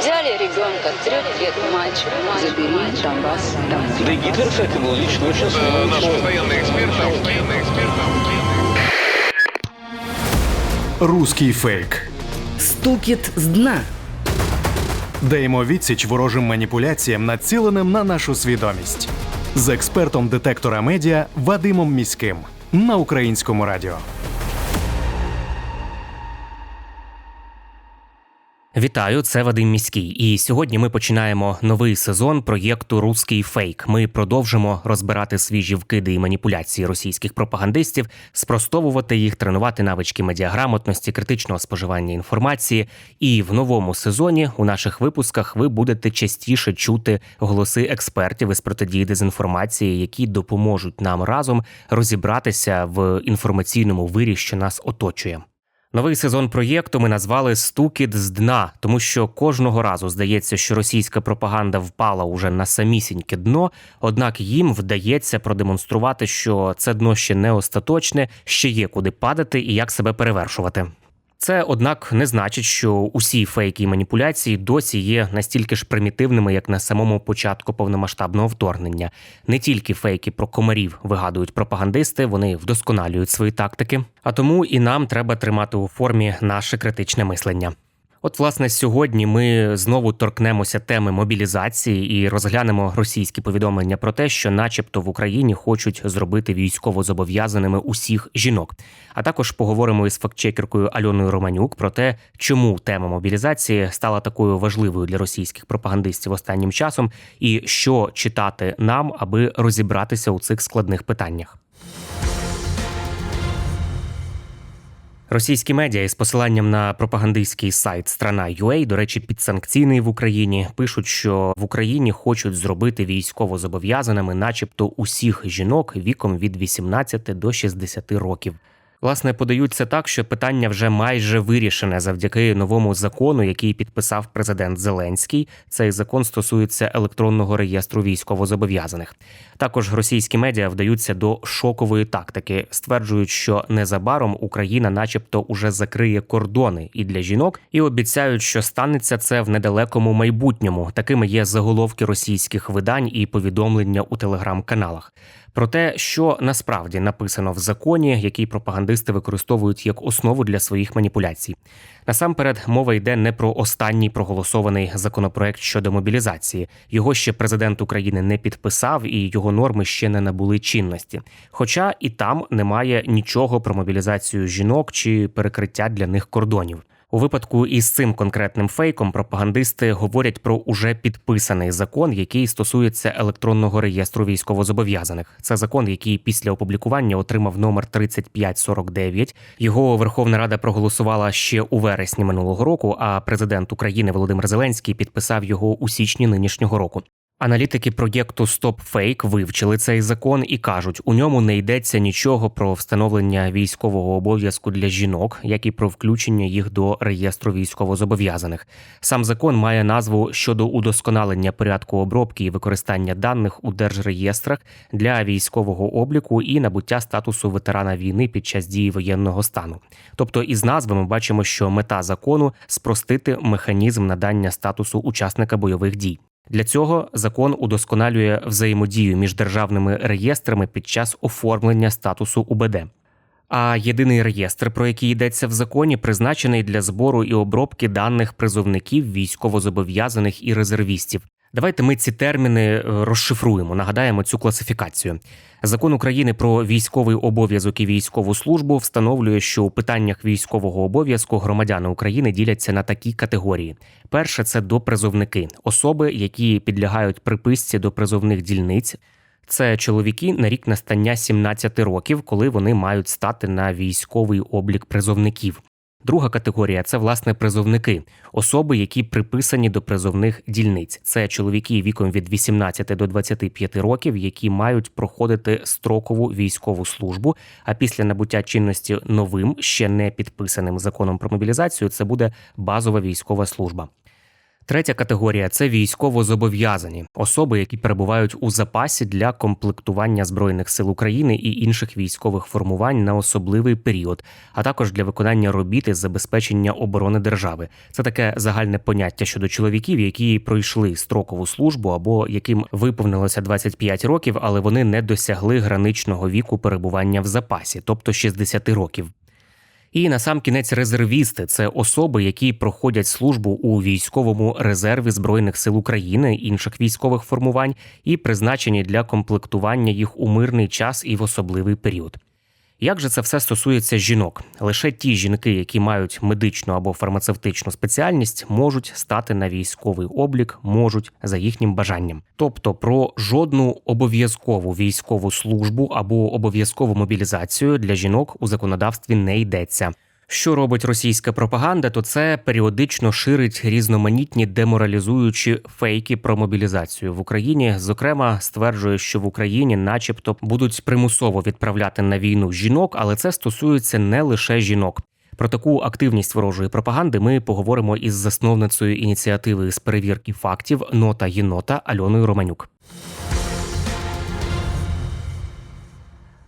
Взяли ребенка, трех лет мальчик, забери Донбасс домой. Да и Гитлер, кстати, был лично очень Э, смелый Наш человек. постоянный эксперт, наш постоянный эксперт. Руський фейк. Стукіт з дна. Даємо відсіч ворожим маніпуляціям, націленим на нашу свідомість. З експертом детектора медіа Вадимом Міським на українському радіо. Вітаю, це Вадим Міський. І сьогодні ми починаємо новий сезон проєкту Руський фейк. Ми продовжимо розбирати свіжі вкиди і маніпуляції російських пропагандистів, спростовувати їх, тренувати навички медіаграмотності, критичного споживання інформації. І в новому сезоні у наших випусках ви будете частіше чути голоси експертів із протидії дезінформації, які допоможуть нам разом розібратися в інформаційному вирі, що нас оточує. Новий сезон проєкту ми назвали Стукіт з дна, тому що кожного разу здається, що російська пропаганда впала уже на самісіньке дно. Однак їм вдається продемонструвати, що це дно ще не остаточне, ще є куди падати і як себе перевершувати. Це, однак, не значить, що усі фейки і маніпуляції досі є настільки ж примітивними, як на самому початку повномасштабного вторгнення. Не тільки фейки про комарів вигадують пропагандисти, вони вдосконалюють свої тактики. А тому і нам треба тримати у формі наше критичне мислення. От, власне, сьогодні ми знову торкнемося теми мобілізації і розглянемо російські повідомлення про те, що, начебто, в Україні хочуть зробити військово зобов'язаними усіх жінок. А також поговоримо із фактчекеркою Альоною Романюк про те, чому тема мобілізації стала такою важливою для російських пропагандистів останнім часом, і що читати нам, аби розібратися у цих складних питаннях. Російські медіа із посиланням на пропагандистський сайт Страна.ua, до речі, підсанкційний в Україні, пишуть, що в Україні хочуть зробити військово зобов'язаними, начебто, усіх жінок віком від 18 до 60 років. Власне, подають це так, що питання вже майже вирішене завдяки новому закону, який підписав президент Зеленський. Цей закон стосується електронного реєстру військовозобов'язаних. Також російські медіа вдаються до шокової тактики, стверджують, що незабаром Україна, начебто, уже закриє кордони і для жінок, і обіцяють, що станеться це в недалекому майбутньому. Такими є заголовки російських видань і повідомлення у телеграм-каналах. Про те, що насправді написано в законі, який пропагандисти використовують як основу для своїх маніпуляцій. Насамперед, мова йде не про останній проголосований законопроект щодо мобілізації. Його ще президент України не підписав, і його норми ще не набули чинності. Хоча і там немає нічого про мобілізацію жінок чи перекриття для них кордонів. У випадку із цим конкретним фейком пропагандисти говорять про уже підписаний закон, який стосується електронного реєстру військовозобов'язаних. Це закон, який після опублікування отримав номер 3549. Його Верховна Рада проголосувала ще у вересні минулого року. А президент України Володимир Зеленський підписав його у січні нинішнього року. Аналітики проєкту StopFake вивчили цей закон і кажуть, у ньому не йдеться нічого про встановлення військового обов'язку для жінок, як і про включення їх до реєстру військовозобов'язаних. Сам закон має назву щодо удосконалення порядку обробки і використання даних у держреєстрах для військового обліку і набуття статусу ветерана війни під час дії воєнного стану. Тобто, із назви ми бачимо, що мета закону спростити механізм надання статусу учасника бойових дій. Для цього закон удосконалює взаємодію між державними реєстрами під час оформлення статусу УБД. А єдиний реєстр, про який йдеться в законі, призначений для збору і обробки даних призовників, військовозобов'язаних і резервістів. Давайте ми ці терміни е, розшифруємо, нагадаємо цю класифікацію. Закон України про військовий обов'язок і військову службу встановлює, що у питаннях військового обов'язку громадяни України діляться на такі категорії: перше це допризовники, особи, які підлягають приписці до призовних дільниць. Це чоловіки на рік настання 17 років, коли вони мають стати на військовий облік призовників. Друга категорія це власне призовники, особи, які приписані до призовних дільниць. Це чоловіки віком від 18 до 25 років, які мають проходити строкову військову службу. А після набуття чинності новим, ще не підписаним законом про мобілізацію, це буде базова військова служба. Третя категорія це військовозобов'язані особи, які перебувають у запасі для комплектування збройних сил України і інших військових формувань на особливий період, а також для виконання робіт із забезпечення оборони держави. Це таке загальне поняття щодо чоловіків, які пройшли строкову службу або яким виповнилося 25 років, але вони не досягли граничного віку перебування в запасі, тобто 60 років. І на сам кінець резервісти це особи, які проходять службу у військовому резерві збройних сил України, інших військових формувань, і призначені для комплектування їх у мирний час і в особливий період. Як же це все стосується жінок? Лише ті жінки, які мають медичну або фармацевтичну спеціальність, можуть стати на військовий облік, можуть за їхнім бажанням. Тобто про жодну обов'язкову військову службу або обов'язкову мобілізацію для жінок у законодавстві не йдеться. Що робить російська пропаганда, то це періодично ширить різноманітні деморалізуючі фейки про мобілізацію в Україні. Зокрема, стверджує, що в Україні, начебто, будуть примусово відправляти на війну жінок, але це стосується не лише жінок. Про таку активність ворожої пропаганди ми поговоримо із засновницею ініціативи з перевірки фактів Нота Єнота Альоною Романюк.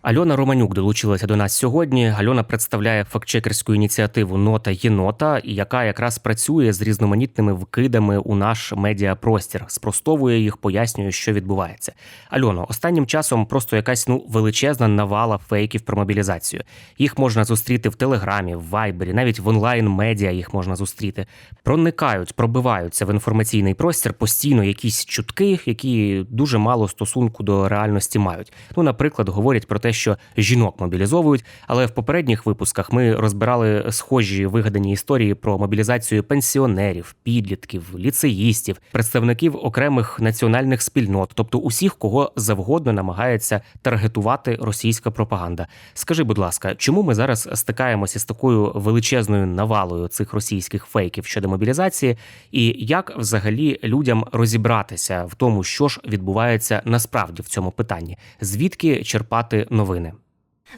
Альона Романюк долучилася до нас сьогодні. Альона представляє фактчекерську ініціативу Нота Єнота, яка якраз працює з різноманітними вкидами у наш медіапростір, спростовує їх, пояснює, що відбувається. Альоно, останнім часом просто якась ну величезна навала фейків про мобілізацію. Їх можна зустріти в Телеграмі, в Вайбері, навіть в онлайн медіа їх можна зустріти. Проникають, пробиваються в інформаційний простір постійно якісь чутки, які дуже мало стосунку до реальності мають. Ну, наприклад, говорять про те, що жінок мобілізовують, але в попередніх випусках ми розбирали схожі вигадані історії про мобілізацію пенсіонерів, підлітків, ліцеїстів, представників окремих національних спільнот, тобто усіх, кого завгодно намагається таргетувати російська пропаганда. Скажи, будь ласка, чому ми зараз стикаємося з такою величезною навалою цих російських фейків щодо мобілізації, і як взагалі людям розібратися в тому, що ж відбувається насправді в цьому питанні, звідки черпати новини? новини.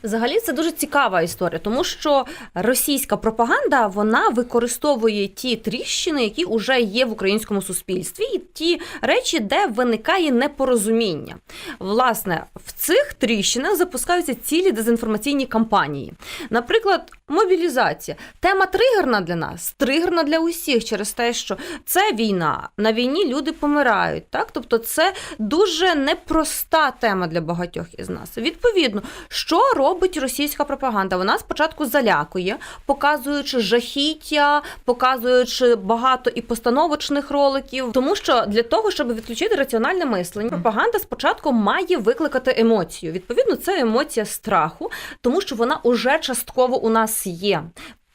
Взагалі це дуже цікава історія, тому що російська пропаганда вона використовує ті тріщини, які вже є в українському суспільстві, і ті речі, де виникає непорозуміння. Власне, в цих тріщинах запускаються цілі дезінформаційні кампанії. Наприклад, мобілізація. Тема тригерна для нас, тригерна для усіх через те, що це війна. На війні люди помирають. Так, тобто, це дуже непроста тема для багатьох із нас. Відповідно, що робить російська пропаганда? Вона спочатку залякує, показуючи жахіття, показуючи багато і постановочних роликів, тому що для того, щоб відключити раціональне мислення, пропаганда спочатку має викликати емоцію. Відповідно, це емоція страху, тому що вона уже частково у нас є.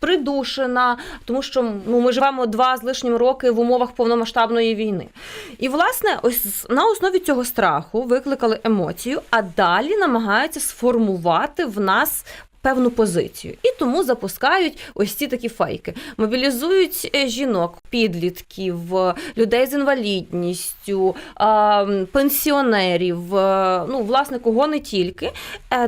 Придушена, тому що ну ми живемо два з лишнім роки в умовах повномасштабної війни. І власне, ось на основі цього страху викликали емоцію, а далі намагаються сформувати в нас. Певну позицію, і тому запускають ось ці такі фейки. Мобілізують е, жінок, підлітків, е, людей з інвалідністю, е, пенсіонерів, ну власне кого не тільки,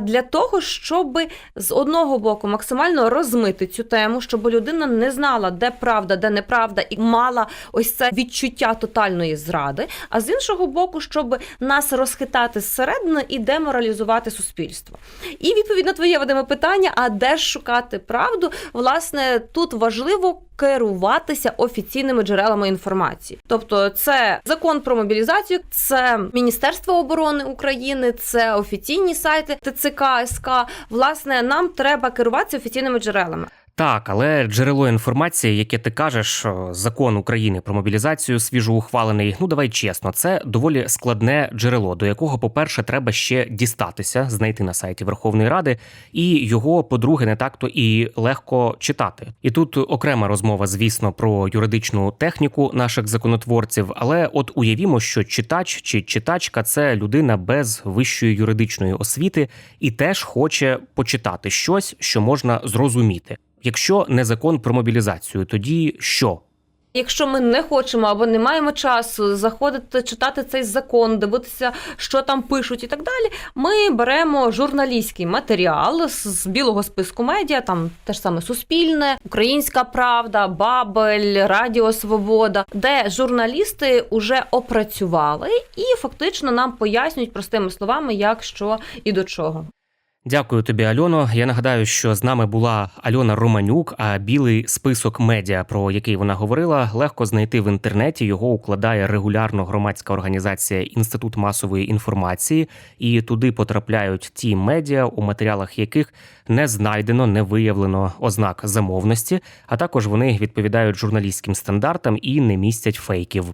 для того, щоб з одного боку максимально розмити цю тему, щоб людина не знала, де правда, де неправда, і мала ось це відчуття тотальної зради. А з іншого боку, щоб нас розхитати зсередини і деморалізувати суспільство. І відповідно твоє Вадиме питання: а де ж шукати правду? Власне, тут важливо. Керуватися офіційними джерелами інформації, тобто це закон про мобілізацію, це Міністерство оборони України, це офіційні сайти ТЦК СК. Власне, нам треба керуватися офіційними джерелами. Так, але джерело інформації, яке ти кажеш, закон України про мобілізацію свіжо ухвалений. Ну давай чесно, це доволі складне джерело, до якого, по-перше, треба ще дістатися, знайти на сайті Верховної Ради, і його, по-друге, не так то і легко читати. І тут окрема розмова, звісно, про юридичну техніку наших законотворців. Але от уявімо, що читач чи читачка це людина без вищої юридичної освіти і теж хоче почитати щось, що можна зрозуміти. Якщо не закон про мобілізацію, тоді що? Якщо ми не хочемо або не маємо часу заходити, читати цей закон, дивитися, що там пишуть і так далі, ми беремо журналістський матеріал з білого списку медіа, там те ж саме Суспільне, Українська Правда, Бабель, Радіо Свобода, де журналісти вже опрацювали і фактично нам пояснюють простими словами, як що і до чого. Дякую тобі, Альоно. Я нагадаю, що з нами була Альона Романюк, а білий список медіа, про який вона говорила, легко знайти в інтернеті. Його укладає регулярно громадська організація Інститут масової інформації, і туди потрапляють ті медіа, у матеріалах яких не знайдено, не виявлено ознак замовності, а також вони відповідають журналістським стандартам і не містять фейків.